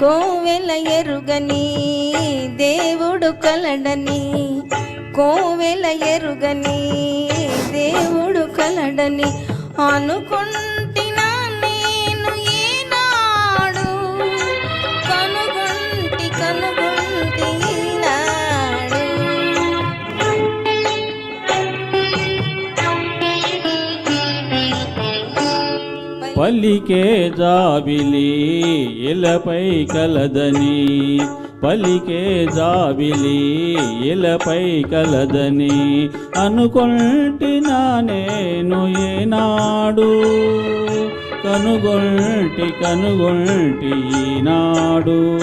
కోవెల ఎరుగని దేవుడు కలడని కోవెల ఎరుగని దేవుడు కలడని అనుకున్న పలికే జాబిలి ఇలపై కలదని. పలికే జాబిలి ఇలపై కలదని. అనుకొంటినా నేను ఏనాడు కనుగొంటి కనుగొంటి ఈనాడు.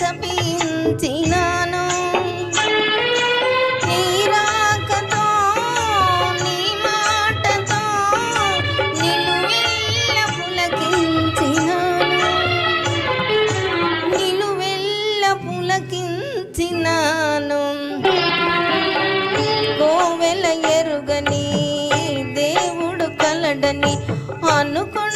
కన్నీట తప్పించినాను నీ రాకతో నీ మాటతో నిలువెల్ల పులకించినాను. నిలువెల్ల పులకించినాను. కోవెల ఎరుగని దేవుడు కలడని అనుకుంటినా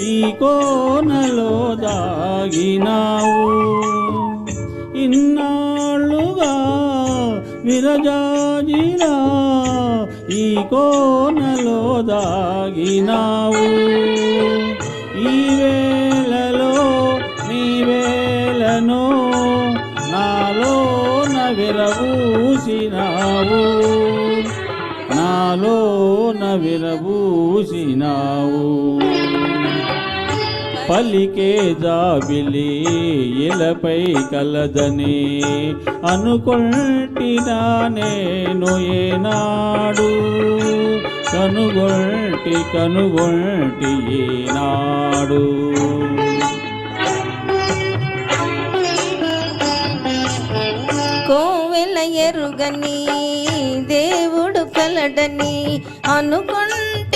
ఈ కోనలో దాగినావు. ఇన్నాళ్ళుగా విరజాజిరా ఈ కోనలో దాగినావు. ఈ వేళలో నీ వేళను నాలోన విరబూసినావు నాలో విరబూసినావు పలికే జాబిలి ఇలపై కలదని అనుకొంటినా నేను ఏనాడు? కనుగొంటి కనుగొంటి ఏనాడు? కోవెల ఎరుగని దేవుడు కలడని అనుకుంటినా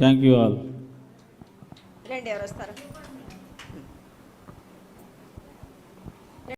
థ్యాంక్ యూ ఆల్. రండి ఎవరు వస్తారు?